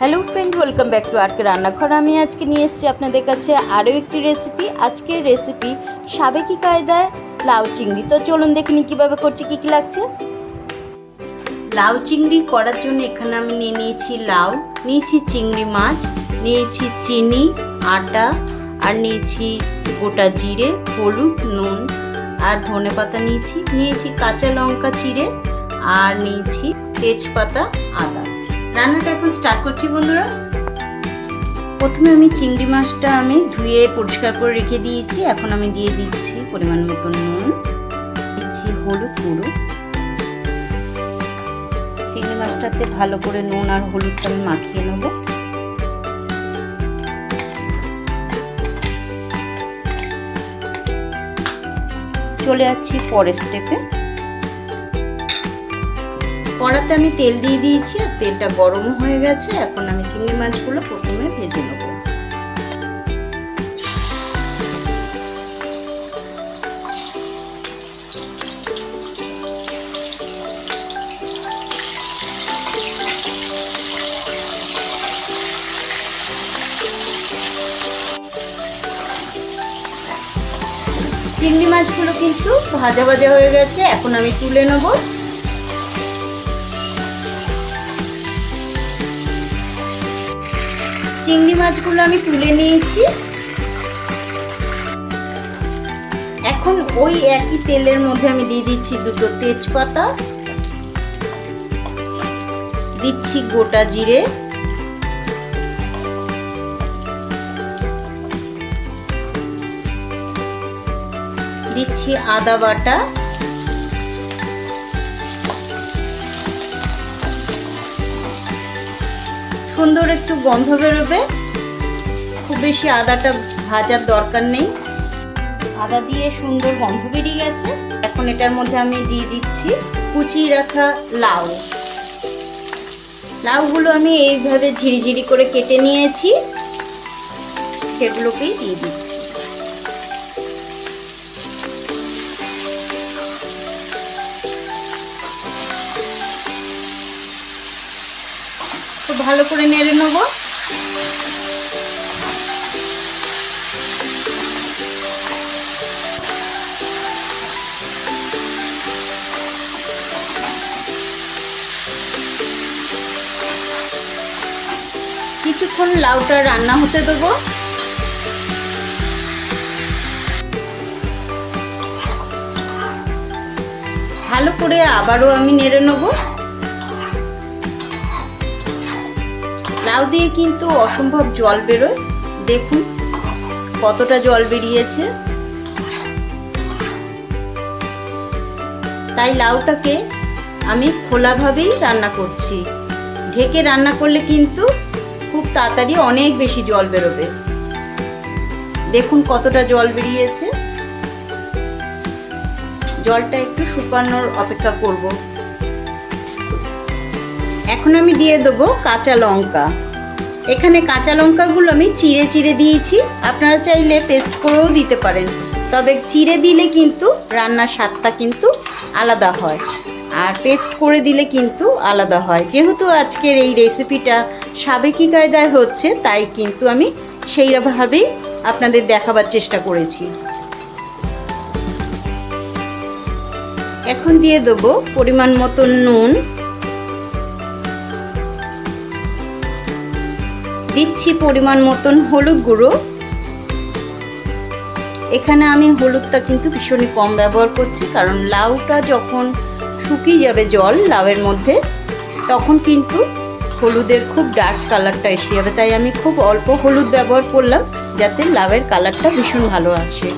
Hello friend welcome back to RK রান্নাঘর আমি আজকে নিয়ে এসেছি আপনাদের কাছে আরও একটি রেসিপি আজকের রেসিপি সাবেকি কায়দায় লাউ চিংড়ি। তো চলুন দেখে নিই কীভাবে করছি, কী কী লাগছে। লাউ চিংড়ি করার জন্য এখানে আমি নিয়ে নিয়েছি লাউ, নিয়েছি চিংড়ি মাছ, নিয়েছি চিনি, আটা, আর নিয়েছি গোটা জিরে, হলুদ, নুন, আর ধনে পাতা নিয়েছি। নিয়েছি কাঁচা লঙ্কা চিড়ে, আর নিয়েছি তেজপাতা, আদা। রান্নাটা এখন স্টার্ট করছি বন্ধুরা। প্রথমে আমি চিংড়ি মাছটা আমি ধুয়ে পরিষ্কার করে রেখে দিয়েছি। এখন আমি দিয়ে দিচ্ছি পরিমাণ মতো নুন, দিচ্ছি হলুদ গুঁড়ো। চিংড়ি মাছটাতে ভালো করে নুন আর হলুদটা আমি মাখিয়ে নেব। চলে যাচ্ছি পরের স্টেপে কড়াতে আমি তেল দিয়ে দিয়েছি আর তেলটা গরম হয়ে গেছে। এখন আমি চিংড়ি মাছগুলো প্রথমে ভেজে নেব। চিংড়ি মাছগুলো কিন্তু ভাজা ভাজা হয়ে গেছে। এখন আমি তুলে নেব। চিংড়ি মাছগুলো আমি তুলে নিয়েছি। এখন ওই একই তেলের মধ্যে আমি দিয়ে দিচ্ছি দুটো তেজপাতা। দিচ্ছি গোটা জিরে। দিচ্ছি আদা বাটা। সুন্দর একটু গন্ধ বেরোবে। খুব বেশি আদাটা ভাজার দরকার নেই। আদা দিয়ে সুন্দর গন্ধ বেরিয়ে গেছে। এখন এটার মধ্যে আমি দিয়ে দিচ্ছি কুচিয়ে রাখা লাউ। লাউগুলো আমি এইভাবে ঝিরিঝিরি করে কেটে নিয়েছি। সেগুলোকেই দিয়ে দিচ্ছি। ভালো করে নেড়ে নেব। কিছুক্ষণ লাউটা রান্না হতে দেবো। ভালো করে আবারও আমি নেড়ে নেব। লাউ দিয়ে কিন্তু অসম্ভব জল বেরোয়। দেখুন কতটা জল বেরিয়েছে। তাই লাউটাকে আমি খোলাভাবেই রান্না করছি। ঢেকে রান্না করলে কিন্তু খুব তাড়াতাড়ি অনেক বেশি জল বেরোবে। দেখুন কতটা জল বেরিয়েছে। জলটা একটু শুকানোর অপেক্ষা করব। এখন আমি দিয়ে দেবো কাঁচা লঙ্কা। এখানে কাঁচা লঙ্কাগুলো আমি চিড়ে চিড়ে দিয়েছি। আপনারা চাইলে পেস্ট করেও দিতে পারেন। তবে চিড়ে দিলে কিন্তু রান্নার স্বাদটা কিন্তু আলাদা হয়। আর পেস্ট করে দিলে কিন্তু আলাদা হয়। যেহেতু আজকের এই রেসিপিটা সাবেকি কায়দায় হচ্ছে, তাই কিন্তু আমি সেইভাবেই আপনাদের দেখাবার চেষ্টা করেছি। এখন দিয়ে দেবো পরিমাণ মতো নুন। দিচ্ছি পরিমাণ মতন হলুদ গুঁড়ো। এখানে আমি হলুদটা কিন্তু ভীষণই কম ব্যবহার করছি, কারণ লাউটা যখন শুকিয়ে যাবে জল লাউয়ের মধ্যে, তখন কিন্তু হলুদের খুব ডার্ক কালারটা এসে যাবে। তাই আমি খুব অল্প হলুদ ব্যবহার করলাম, যাতে লাউয়ের কালারটা ভীষণ ভালো আসে।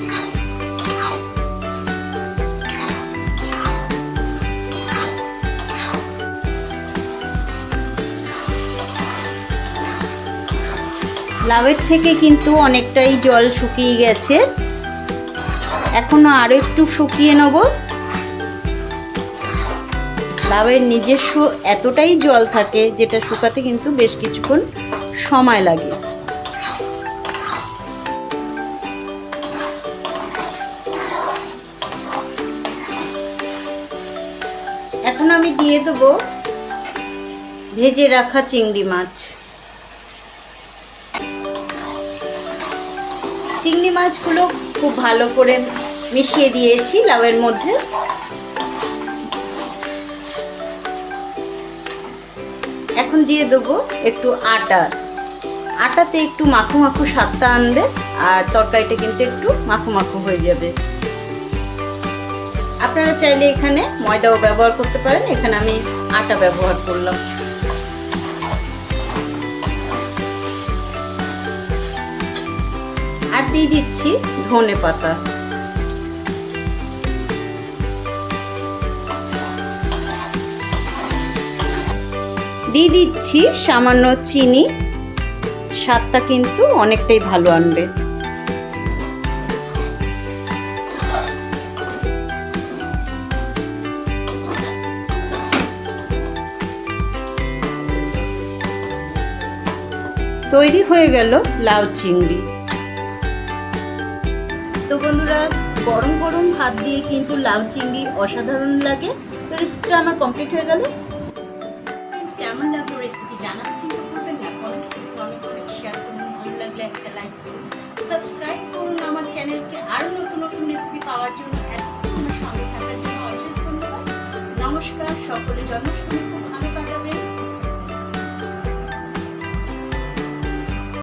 লাউয়ের থেকে কিন্তু অনেকটাই জল শুকিয়ে গেছে। এখনও আরও একটু শুকিয়ে নেব। লাউয়ের নিজস্ব এতটাই জল থাকে যেটা শুকাতে কিন্তু বেশ কিছুক্ষণ সময় লাগে। এখন আমি দিয়ে দেবো ভেজে রাখা চিংড়ি মাছ। চিংড়ি মাছগুলো খুব ভালো করে মিশিয়ে দিয়েছি লাউয়ের মধ্যে। এখন দিয়ে দেবো একটু আটা। আটাতে একটু মাখো মাখো স্বাদটা আনবে আর তরকারিটা কিন্তু একটু মাখো মাখো হয়ে যাবে। আপনারা চাইলে এখানে ময়দাও ব্যবহার করতে পারেন, এখানে আমি আটা ব্যবহার করলাম। আর দিয়ে দিচ্ছি ধনে পাতা। দিয়ে দিচ্ছি সামান্য চিনি। স্বাদটা কিন্তু অনেকটাই ভালো আনবে। তৈরি হয়ে গেল লাউ চিংড়ি। গরম গরম ভাত দিয়ে কিন্তু লাউ চিংড়ি অসাধারণ লাগে। তো রেসিপিটা আমার কমপ্লিট হয়ে গেল। কেমন লাগল রেসিপি জানাতে কিন্তু ভুলবেন না। কমেন্ট করুন অনেক অনেক শেয়ার করুন। ভালো লাগলে একটা লাইক করুন। সাবস্ক্রাইব করুন আমার চ্যানেলকে আরও নতুন নতুন রেসিপি পাওয়ার জন্য এতক্ষণ আমার সঙ্গে থাকার জন্য অশেষ ধন্যবাদ। নমস্কার, সকলে জন্মাষ্টমী